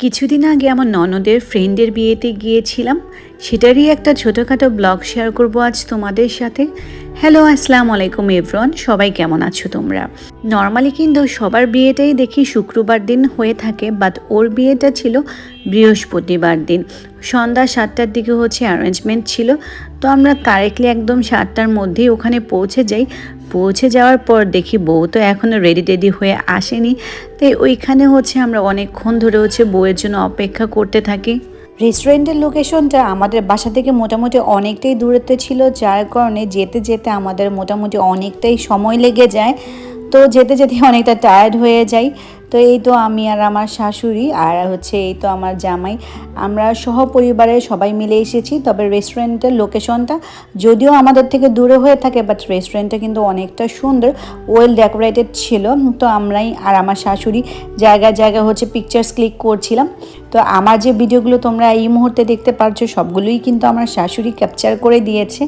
কিছুদিন আগে আমার ননদের ফ্রেন্ডের বিয়েতে গিয়েছিলাম। সেটারই একটা ছোটোখাটো ব্লগ শেয়ার করব আজ তোমাদের সাথে। হ্যালো আসসালামু আলাইকুম এভরন সবাই কেমন আছো তোমরা? নর্মালি কিন্তু সবার বিয়েটাই দেখি শুক্রবার দিন হয়ে থাকে বাট ওর বিয়েটা ছিল বৃহস্পতিবার দিন। সন্ধ্যা সাতটার দিকে হচ্ছে অ্যারেঞ্জমেন্ট ছিল। তো আমরা কারেক্টলি একদম সাতটার মধ্যেই ওখানে পৌঁছে যাই। পৌঁছে যাওয়ার পর দেখি বউ তো এখনও রেডি টেডি হয়ে আসেনি। তাই ওইখানে হচ্ছে আমরা অনেকক্ষণ ধরে হচ্ছে বউয়ের জন্য অপেক্ষা করতে থাকি। রেস্টুরেন্টের লোকেশনটা আমাদের বাসা থেকে মোটামুটি অনেকটাই দূরত্বে ছিল, যার কারণে যেতে যেতে আমাদের মোটামুটি অনেকটাই সময় লেগে যায়। তো যেতে যেতে অনেকটা টায়ার্ড হয়ে যাই। তো এই তো আমি আর আমার শাশুড়ি আর হচ্ছে এই তো আমার জামাই। আমরা সহপরিবারে সবাই মিলে এসেছি, তবে রেস্টুরেন্টের লোকেশনটা যদিও আমাদের থেকে দূরে হয়ে থাকে বাট রেস্টুরেন্টটা কিন্তু অনেকটা সুন্দর ওয়েল ডেকোরেটেড ছিল। তো আমরাই আর আমার শাশুড়ি জায়গায় জায়গায় হচ্ছে পিকচার্স ক্লিক করছিলাম। তো আমার যে ভিডিওগুলো তোমরা এই মুহূর্তে দেখতে পারছ, সবগুলোই কিন্তু আমার শাশুড়ি ক্যাপচার করে দিয়েছে।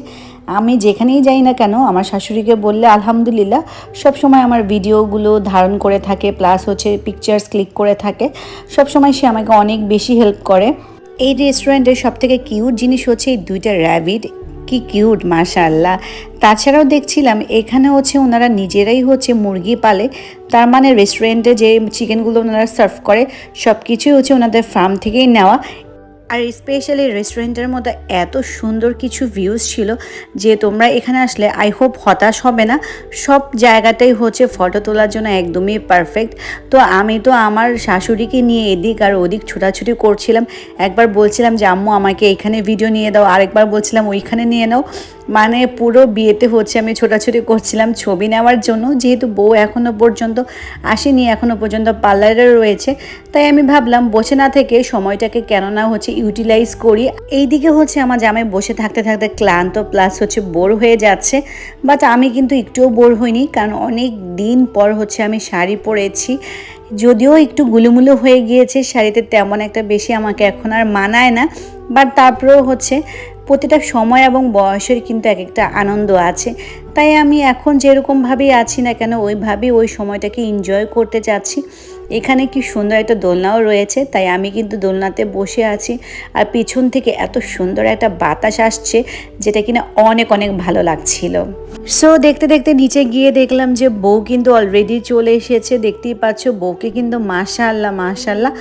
আমি যেখানেই যাই না কেন, আমার শাশুড়িকে বললে আলহামদুলিল্লাহ, সবসময় আমার ভিডিওগুলো ধারণ করে থাকে প্লাস হচ্ছে পিকচার্স ক্লিক করে থাকে। সবসময় সে আমাকে অনেক বেশি হেল্প করে। এই রেস্টুরেন্টের সবথেকে কিউট জিনিস হচ্ছে এই দুইটা র্যাবিট কি কিউট মাশাল্লাহ তাছাড়াও দেখছিলাম, এখানে হচ্ছে ওনারা নিজেরাই হচ্ছে মুরগি পালে। তার মানে রেস্টুরেন্টে যে চিকেনগুলো ওনারা সার্ভ করে সব কিছুই হচ্ছে ওনাদের ফার্ম থেকেই নেওয়া। আর স্পেশালি রেস্টুরেন্টের মধ্যে এত সুন্দর কিছু ভিউজ ছিল যে তোমরা এখানে আসলে আই হোপ হতাশ হবে না। সব জায়গাটাই হচ্ছে ফটো তোলার জন্য একদমই পারফেক্ট তো আমি তো আমার শাশুড়িকে নিয়ে এদিক আর ওদিক ছোটাছুটি করছিলাম। একবার বলছিলাম যে, আম্মু, আমাকে এখানে ভিডিও নিয়ে দাও। আরেকবার বলছিলাম, ওইখানে নিয়ে নাও। মানে পুরো বিয়েতে হচ্ছে আমি ছোটাছুটি করছিলাম ছবি নেওয়ার জন্য। যেহেতু বউ এখনও পর্যন্ত আসেনি এখনও পর্যন্ত পার্লারে রয়েছে। তাই আমি ভাবলাম, বসে না থেকে সময়টাকে কেন না হচ্ছে ইউটিলাইজ করি। এই দিকে হচ্ছে আমার জামাই বসে থাকতে থাকতে ক্লান্ত প্লাস হচ্ছে বোর হয়ে যাচ্ছে। বাট আমি কিন্তু একটুও বোর হইনি, কারণ অনেক দিন পর হচ্ছে আমি শাড়ি পরেছি। যদিও একটু গুলুমুলো হয়ে গিয়েছে, শাড়িতে তেমন একটা বেশি আমাকে এখন আর মানায় না। বাট তারপরেও হচ্ছে প্রতিটা সময় এবং বয়সের কিন্তু এক একটা আনন্দ আছে। তাই আমি এখন যেরকমভাবেই আছি না কেন, ওইভাবেই ওই সময়টাকে এনজয় করতে চাচ্ছি। এখানে কি সুন্দর একটা দোলনাও রয়েছে, তাই আমি কিন্তু দোলনাতে বসে আছি। আর পিছন থেকে এত সুন্দর একটা বাতাস আসছে, যেটা কিনা অনেক অনেক ভালো লাগছিল। সো দেখতে দেখতে নিচে গিয়ে দেখলাম যে বউ কিন্তু অলরেডি চলে এসেছে। দেখতেই পাচ্ছ, বউকে কিন্তু মাশাল্লাহ মাশাল্লাহ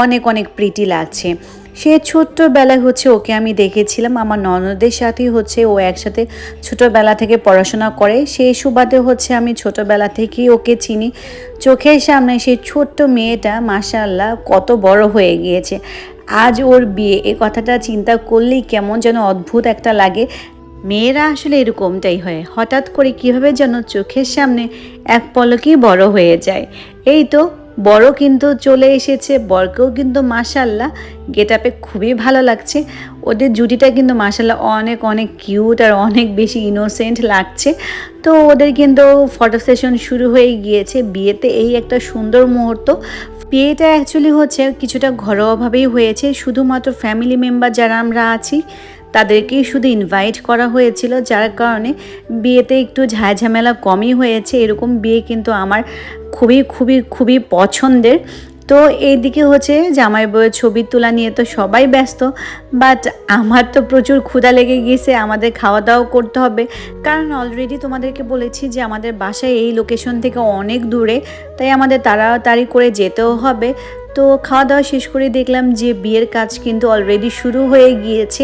অনেক অনেক প্রীতি লাগছে। সে ছোট্টবেলায় হচ্ছে ওকে আমি দেখেছিলাম, আমার ননদের সাথেই হচ্ছে ও একসাথে ছোটোবেলা থেকে পড়াশোনা করে। সেই সুবাদে হচ্ছে আমি ছোটোবেলা থেকেই ওকে চিনি। চোখের সামনে সেই ছোট্ট মেয়েটা মাশাল্লাহ কত বড় হয়ে গিয়েছে। আজ ওর বিয়ে, এ কথাটা চিন্তা করলেই কেমন যেন অদ্ভুত একটা লাগে। মেয়েরা আসলে এরকমটাই হয়। হঠাৎ করে কীভাবে যেন চোখের সামনে এক পলকেই বড় হয়ে যায়। এই তো বড় কিন্তু চলে এসেছে, বরকেও কিন্তু মাসাল্লাহ গেট আপে খুবই ভালো লাগছে। ওদের জুটিটা কিন্তু মাসাল্লাহ অনেক অনেক কিউট আর অনেক বেশি ইনোসেন্ট লাগছে। তো ওদের কিন্তু ফটো সেশন শুরু হয়ে গিয়েছে। বিয়েতে এই একটা সুন্দর মুহূর্ত। বিয়েটা অ্যাকচুয়ালি হচ্ছে কিছুটা ঘরোয়াভাবেই হয়েছে। শুধুমাত্র ফ্যামিলি মেম্বার যারা আমরা আছি তাদেরকেই শুধু ইনভাইট করা হয়েছিল, যার কারণে বিয়েতে একটু ঝাঝামেলা কমই হয়েছে। এরকম বিয়ে কিন্তু আমার খুবই খুবই খুবই পছন্দের। তো এই দিকে হচ্ছে জামাই বউয়ের ছবি তোলা নিয়ে তো সবাই ব্যস্ত বাট আমার তো প্রচুর ক্ষুধা লেগে গিয়েছে, আমাদের খাওয়া দাওয়া করতে হবে। কারণ অলরেডি তোমাদেরকে বলেছি যে আমাদের বাসায় এই লোকেশন থেকে অনেক দূরে, তাই আমাদের তাড়াতাড়ি করে যেতেও হবে। তো খাওয়া দাওয়া শেষ করে দেখলাম যে বিয়ের কাজ কিন্তু অলরেডি শুরু হয়ে গিয়েছে।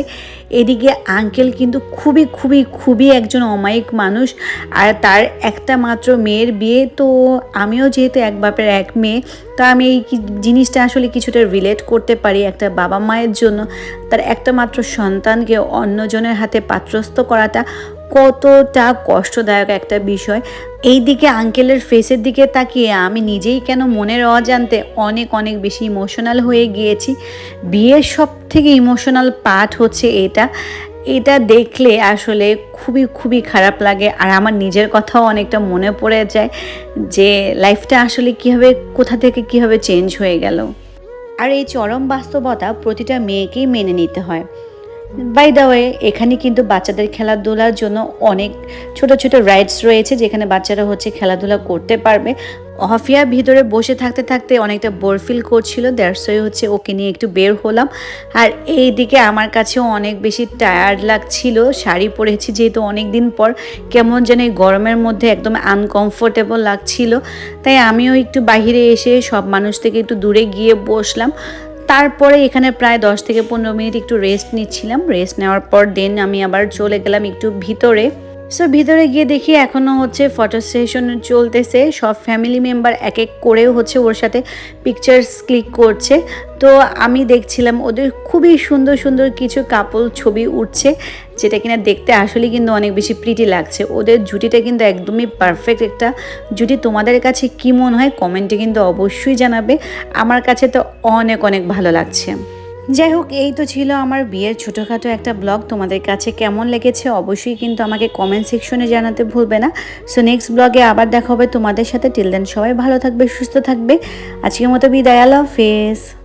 এদিকে আঙ্কেল কিন্তু খুবই খুবই খুবই একজন অমায়িক মানুষ আর তার একটা মাত্র মেয়ের বিয়ে। তো আমিও যেহেতু এক বাপের এক মেয়ে, তো আমি এই জিনিসটা আসলে কিছুটা রিলেট করতে পারি একটা বাবা মায়ের জন্য। তার একটা মাত্র সন্তানকে অন্যজনের হাতে পাত্রস্থ করাটা কতটা কষ্টদায়ক একটা বিষয়। এই দিকে আঙ্কেলের ফেসের দিকে তাকিয়ে আমি নিজেই কেন মনের অজান্তে অনেক অনেক বেশি ইমোশনাল হয়ে গিয়েছি। বিয়ের সব থেকে ইমোশনাল পার্ট হচ্ছে এটা। এটা দেখলে আসলে খুবই খুবই খারাপ লাগে আর আমার নিজের কথাও অনেকটা মনে পড়ে যায় যে লাইফটা আসলে কীভাবে, কোথা থেকে কীভাবে চেঞ্জ হয়ে গেল। আর এই চরম বাস্তবতা প্রতিটা মেয়েকেই মেনে নিতে হয়। বাই দ্য ওয়ে এখানে কিন্তু বাচ্চাদের খেলাধুলার জন্য অনেক ছোট ছোট রাইডস রয়েছে, যেখানে বাচ্চারা হচ্ছে খেলাধুলা করতে পারবে। অফিয়া ভিতরে বসে থাকতে থাকতে অনেকটা বোর ফিল করছিল ওয়ে হচ্ছে ওকে নিয়ে একটু বের হলাম। আর এই দিকে আমার কাছেও অনেক বেশি টায়ার্ড লাগছিল, শাড়ি পরেছি যেহেতু অনেক দিন পর, কেমন যেন এই গরমের মধ্যে একদম আনকমফোর্টেবল লাগছিল। তাই আমিও একটু বাইরে এসে সব মানুষ থেকে একটু দূরে গিয়ে বসলাম। তারপরে এখানে প্রায় দশ থেকে পনেরো মিনিট একটু রেস্ট নিচ্ছিলাম। রেস্ট নেওয়ার পর দেন আমি আবার চলে গেলাম একটু ভিতরে। সো ভিতরে গিয়ে দেখি এখনও হচ্ছে ফটো সেশন চলতেছে। সব ফ্যামিলি মেম্বার এক এক করেও হচ্ছে ওর সাথে পিকচার্স ক্লিক করছে। তো আমি দেখছিলাম ওদের খুবই সুন্দর সুন্দর কিছু কাপল ছবি উঠছে, যেটা কিনা দেখতে আসলে কিন্তু অনেক বেশি প্রিটি লাগছে। ওদের জুটিটা কিন্তু একদমই পারফেক্ট একটা জুটি। তোমাদের কাছে কী মনে হয়? কমেন্টে কিন্তু অবশ্যই জানাবে। আমার কাছে তো অনেক অনেক ভালো লাগছে। যাই হোক, এই তো ছিল আমার বিয়ের ছোটোখাটো একটা ব্লগ। তোমাদের কাছে কেমন লেগেছে অবশ্যই কিন্তু আমাকে কমেন্ট সেকশনে জানাতে ভুলবে না। সো নেক্সট ব্লগে আবার দেখা হবে তোমাদের সাথে। টিল দেন সবাই ভালো থাকবে, সুস্থ থাকবে। আজকের মতো বিদায়, আল্লাহ হাফেজ।